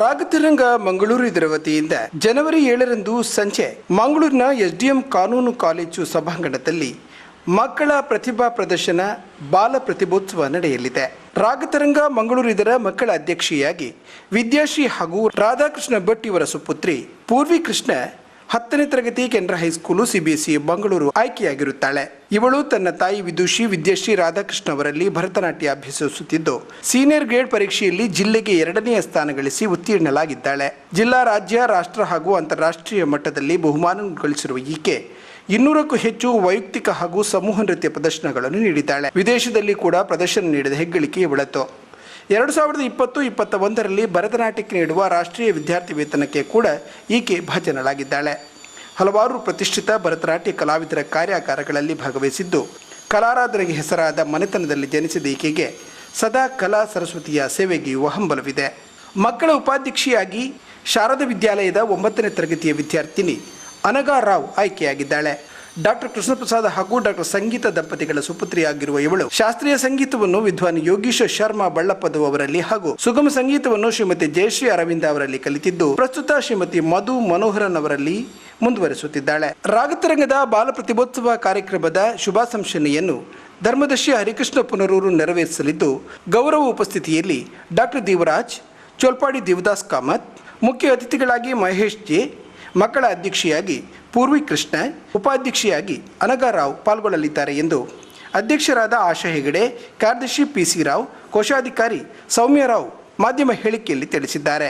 ರಾಗತಿರಂಗ ಮಂಗಳೂರು ಇದರ ವತಿಯಿಂದ ಜನವರಿ ಏಳರಂದು ಸಂಜೆ ಮಂಗಳೂರಿನ ಎಸ್ಡಿಎಂ ಕಾನೂನು ಕಾಲೇಜು ಸಭಾಂಗಣದಲ್ಲಿ ಮಕ್ಕಳ ಪ್ರತಿಭಾ ಪ್ರದರ್ಶನ, ಬಾಲ ಪ್ರತಿಭೋತ್ಸವ ನಡೆಯಲಿದೆ. ರಾಗತರಂಗ ಮಂಗಳೂರು ಇದರ ಮಕ್ಕಳ ಅಧ್ಯಕ್ಷೆಯಾಗಿ ವಿದ್ಯಾಶ್ರೀ ಹಾಗೂ ರಾಧಾಕೃಷ್ಣ ಭಟ್ ಇವರ ಸುಪುತ್ರಿ ಪೂರ್ವಿ ಕೃಷ್ಣ ಹತ್ತನೇ ತರಗತಿ Canara high school CBSE Bengaluru ಆಯ್ಕೆಯಾಗಿರುತ್ತಾಳೆ. ಇವಳು ತನ್ನ ತಾಯಿ ವಿದುಷಿ ವಿದ್ಯಾಶ್ರೀ ರಾಧಾಕೃಷ್ಣ ಅವರಲ್ಲಿ ಭರತನಾಟ್ಯ ಅಭ್ಯಸಿಸುತ್ತಿದ್ದು, ಸೀನಿಯರ್ ಗ್ರೇಡ್ ಪರೀಕ್ಷೆಯಲ್ಲಿ ಜಿಲ್ಲೆಗೆ ಎರಡನೆಯ ಸ್ಥಾನ ಗಳಿಸಿ ಉತ್ತೀರ್ಣಲಾಗಿದ್ದಾಳೆ ಜಿಲ್ಲಾ ರಾಜ್ಯ, ರಾಷ್ಟ್ರ ಹಾಗೂ ಅಂತಾರಾಷ್ಟ್ರೀಯ ಮಟ್ಟದಲ್ಲಿ ಬಹುಮಾನ ಗಳಿಸಿರುವ ಈಕೆ ಇನ್ನೂರಕ್ಕೂ ಹೆಚ್ಚು ವೈಯಕ್ತಿಕ ಹಾಗೂ ಸಮೂಹ ನೃತ್ಯ ಪ್ರದರ್ಶನಗಳನ್ನು ನೀಡಿದ್ದಾಳೆ. ವಿದೇಶದಲ್ಲಿ ಕೂಡ ಪ್ರದರ್ಶನ ನೀಡಿದ ಹೆಗ್ಗಳಿಕೆ ಇವಳತ್ತು ಎರಡು ಸಾವಿರದ ಇಪ್ಪತ್ತು ಇಪ್ಪತ್ತ ಒಂದರಲ್ಲಿ ಭರತನಾಟ್ಯಕ್ಕೆ ನೀಡುವ ರಾಷ್ಟ್ರೀಯ ವಿದ್ಯಾರ್ಥಿ ವೇತನಕ್ಕೆ ಕೂಡ ಈಕೆ ಭಾಜನಳಾಗಿದ್ದಾಳೆ. ಹಲವಾರು ಪ್ರತಿಷ್ಠಿತ ಭರತನಾಟ್ಯ ಕಲಾವಿದರ ಕಾರ್ಯಾಗಾರಗಳಲ್ಲಿ ಭಾಗವಹಿಸಿದ್ದು, ಕಲಾರಾಧನೆಗೆ ಹೆಸರಾದ ಮನೆತನದಲ್ಲಿ ಜನಿಸಿದ ಈಕೆಗೆ ಸದಾ ಕಲಾ ಸರಸ್ವತಿಯ ಸೇವೆಗೆಯುವ ಹಂಬಲವಿದೆ. ಮಕ್ಕಳ ಉಪಾಧ್ಯಕ್ಷೆಯಾಗಿ ಶಾರದಾ ವಿದ್ಯಾಲಯದ ಒಂಬತ್ತನೇ ತರಗತಿಯ ವಿದ್ಯಾರ್ಥಿನಿ ಅನಗಾ ರಾವ್ ಆಯ್ಕೆಯಾಗಿದ್ದಾಳೆ. ಡಾಕ್ಟರ್ ಕೃಷ್ಣಪ್ರಸಾದ್ ಹಾಗೂ ಡಾಕ್ಟರ್ ಸಂಗೀತ ದಂಪತಿಗಳ ಸುಪುತ್ರಿಯಾಗಿರುವ ಇವಳು. ಶಾಸ್ತ್ರೀಯ ಸಂಗೀತವನ್ನು ವಿದ್ವಾನ್ ಯೋಗೀಶ ಶರ್ಮಾ ಬಳ್ಳಪ್ಪದು ಅವರಲ್ಲಿ ಹಾಗೂ ಸುಗಮ ಸಂಗೀತವನ್ನು ಶ್ರೀಮತಿ ಜಯಶ್ರೀ ಅರವಿಂದ ಅವರಲ್ಲಿ ಕಲಿತಿದ್ದು, ಪ್ರಸ್ತುತ ಶ್ರೀಮತಿ ಮಧು ಮನೋಹರನ್ ಅವರಲ್ಲಿ ಮುಂದುವರಿಸುತ್ತಿದ್ದಾಳೆ. ರಾಗತರಂಗದ ಬಾಲ ಪ್ರತಿಭೋತ್ಸವ ಕಾರ್ಯಕ್ರಮದ ಶುಭಾಶಂಸನೆಯನ್ನು ಧರ್ಮದರ್ಶಿ ಹರಿಕೃಷ್ಣ ಪುನರೂರು ನೆರವೇರಿಸಲಿದ್ದು, ಗೌರವ ಉಪಸ್ಥಿತಿಯಲ್ಲಿ ಡಾಕ್ಟರ್ ದೇವರಾಜ್, ಚೋಲ್ಪಾಡಿ ದೇವದಾಸ್ ಕಾಮತ್, ಮುಖ್ಯ ಅತಿಥಿಗಳಾಗಿ ಮಹೇಶ್ ಜೆ ಮಕ್ಕಳ ಅಧ್ಯಕ್ಷೆಯಾಗಿ ಪೂರ್ವಿ ಕೃಷ್ಣ, ಉಪಾಧ್ಯಕ್ಷೆಯಾಗಿ ಅನಗಾರಾವ್ ಪಾಲ್ಗೊಳ್ಳಲಿದ್ದಾರೆ ಎಂದು ಅಧ್ಯಕ್ಷರಾದ ಆಶಾ ಹೆಗಡೆ, ಕಾರ್ಯದರ್ಶಿ ಪಿ ಸಿ ರಾವ್, ಕೋಶಾಧಿಕಾರಿ ಸೌಮ್ಯರಾವ್ ಮಾಧ್ಯಮ ಹೇಳಿಕೆಯಲ್ಲಿ ತಿಳಿಸಿದ್ದಾರೆ.